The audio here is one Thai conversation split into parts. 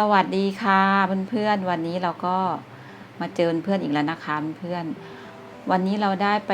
สวัสดีค่ะเพื่อนๆวันนี้เราก็มาเจอเพื่อนอีกแล้วนะคะเพื่อนวันนี้เราได้ไป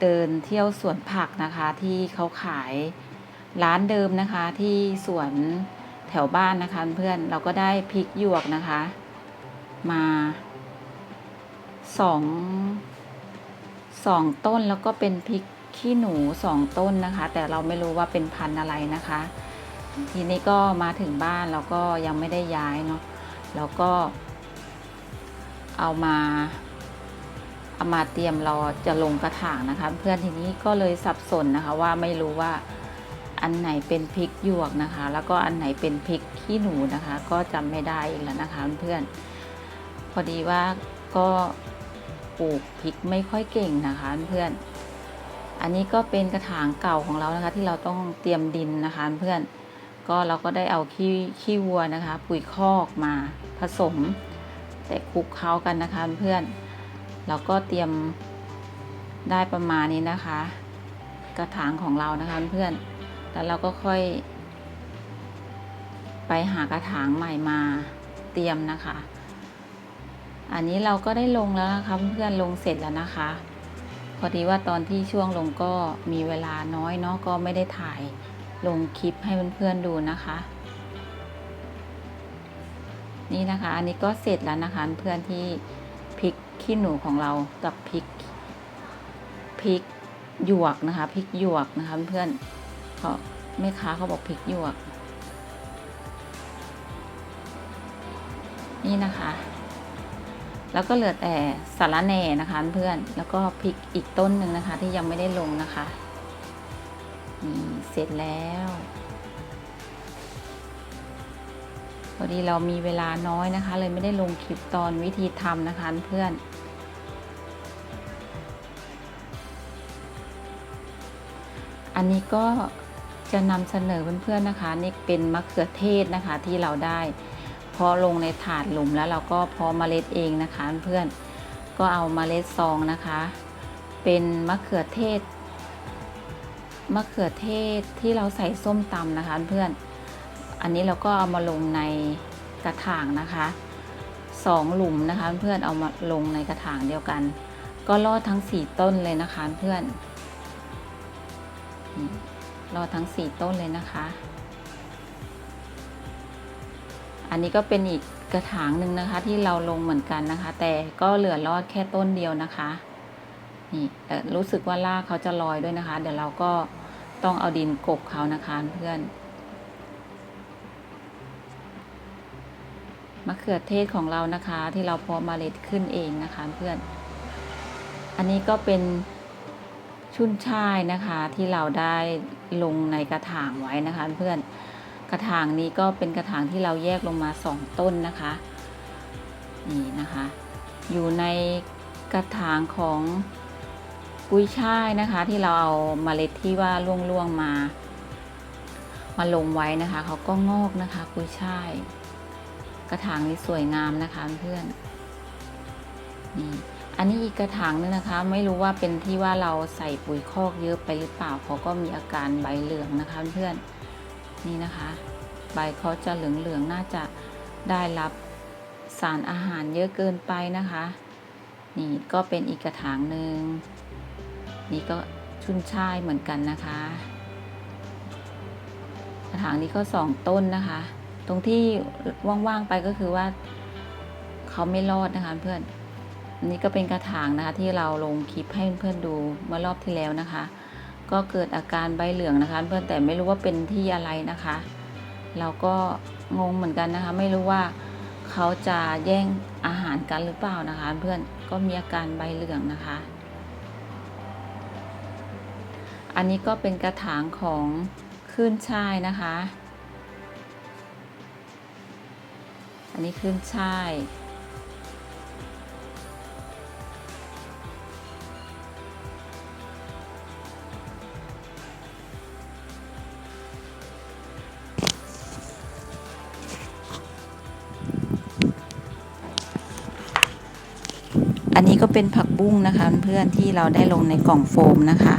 เดินเที่ยวสวนผักนะคะที่เขาขายร้านเดิมนะคะที่สวนแถวบ้านนะคะเพื่อนเราก็ได้พริกหยวกนะคะ มาสองสองต้นแล้วก็เป็นพริกขี้หนูสองต้นนะคะ แต่เราไม่รู้ว่าเป็นพันธุ์อะไรนะคะ ทีนี้ก็มาถึงบ้านเราก็ยังไม่ได้ย้ายเนาะแล้วก็ เอามาเอามาเตรียมเราจะลงกระถางนะคะ เพื่อนทีนี้ก็เลยสับสนนะคะ ว่าไม่รู้ว่าอันไหนเป็นพริกหยวกนะคะ แล้วก็อันไหนเป็นพริกขี้หนูนะคะ ก็จำไม่ได้อีกแล้วนะคะ เพื่อนพอดีว่าก็ปลูกพริกไม่ค่อยเก่งนะคะเพื่อนอันนี้ก็เป็นกระถางเก่าของเรานะคะ ที่เราต้องเตรียมดินนะคะเพื่อน ก็เราก็ได้เอาขี้ขี้วัวนะคะ ปุ๋ยคอกมาผสม แต่คลุกเคล้ากันนะคะเพื่อนเราก็เตรียมได้ประมาณนี้นะคะ กระถางของเรานะคะเพื่อนแล้วเราก็ค่อย ไปหากระถางใหม่มาเตรียมนะคะ อันนี้เราก็ได้ลงแล้วนะคะเพื่อนลงเสร็จแล้วนะคะ พอดีว่าตอนที่ช่วงลงก็มีเวลาน้อยเนาะก็ไม่ได้ถ่าย ลงคลิปให้เพื่อนๆดูนะคะ นี่นะคะอันนี้ก็เสร็จแล้วนะคะเพื่อนที่พริกขี้หนูของเรากับพริกพริกหยวกนะคะพริกหยวกนะคะเพื่อนเขาแม่ค้าเขาบอกพริกหยวก นี่นะคะ แล้วก็เหลือแต่สาระแหน่นะคะเพื่อนแล้วก็พริกอีกต้นหนึ่งนะคะ ที่ยังไม่ได้ลงนะคะ นี่เสร็จแล้วพอดีเรามีเวลาน้อยนะคะ เลยไม่ได้ลงคลิปตอนวิธีทำนะคะเพื่อน อันนี้ก็จะนำเสนอเพื่อนๆนะคะนี่เป็นมะเขือเทศนะคะที่เราได้พาะลงในถาดหลุมแล้วเราก็พาะเมล็ดเองนะคะเพื่อนก็เอาเมล็ดซองนะคะ เป็นมะเขือเทศ มะเขือเทศที่เราใส่ส้มตำนะคะเพื่อน อันนี้เราก็เอามาลงในกระถางนะคะสองหลุมนะคะเพื่อนเอามาลงในกระถางเดียวกัน ก็รอดทั้งสี่ต้นเลยนะคะเพื่อนรอดทั้งสี่ต้นเลยนะคะ อันนี้ก็เป็นอีกกระถางหนึ่งนะคะที่เราลงเหมือนกันนะคะ แต่ก็เหลือรอดแค่ต้นเดียวนะคะนี่รู้สึกว่ารากเขาจะลอยด้วยนะคะ เดี๋ยวเราก็ ต้องเอาดินกบเขานะคะเพื่อนมะเขือเทศของเรานะคะที่เราเพาะเมล็ดขึ้นเองนะคะเพื่อน อันนี้ก็เป็นชุนช่ายนะคะที่เราได้ลงในกระถางไว้นะคะเพื่อนกระถางนี้ก็เป็นกระถางที่เราแยกลงมาสองต้นนะคะนี่นะคะ อยู่ในกระถางของ กุ้ยช่ายนะคะที่เราเอาเมล็ดที่ว่าล่วงๆมา มาลงไว้นะคะเขาก็งอกนะคะ กุ้ยช่าย กระถางนี้สวยงามนะคะเพื่อนนี่อันนี้อีกกระถางนึงนะคะ ไม่รู้ว่าเป็นที่ว่าเราใส่ปุ๋ยคอกเยอะไปหรือเปล่าเขาก็มีอาการใบเหลืองนะคะเพื่อนนี่นะคะ ใบเขาจะเหลืองๆน่าจะได้รับสารอาหารเยอะเกินไปนะคะ นี่ก็เป็นอีกกระถางหนึ่ง นี่ก็ชุนช่ายเหมือนกันนะคะ กระถางนี้ก็สองต้นนะคะ ตรงที่ว่างๆไปก็คือว่าเขาไม่รอดนะคะเพื่อนอันนี้ก็เป็นกระถางนะคะที่เราลงคลิปให้เพื่อนๆดูเมื่อรอบที่แล้วนะคะ ก็เกิดอาการใบเหลืองนะคะ เพื่อนแต่ไม่รู้ว่าเป็นที่อะไรนะคะ เราก็งงเหมือนกันนะคะ ไม่รู้ว่าเขาจะแย่งอาหารกันหรือเปล่านะคะ เพื่อนก็มีอาการใบเหลืองนะคะ อันนี้ก็เป็นกระถางของขึ้นช่ายนะคะ อันนี้ขึ้นช่าย อันนี้ก็เป็นผักบุ้งนะคะเพื่อนที่เราได้ลงในกล่องโฟมนะคะ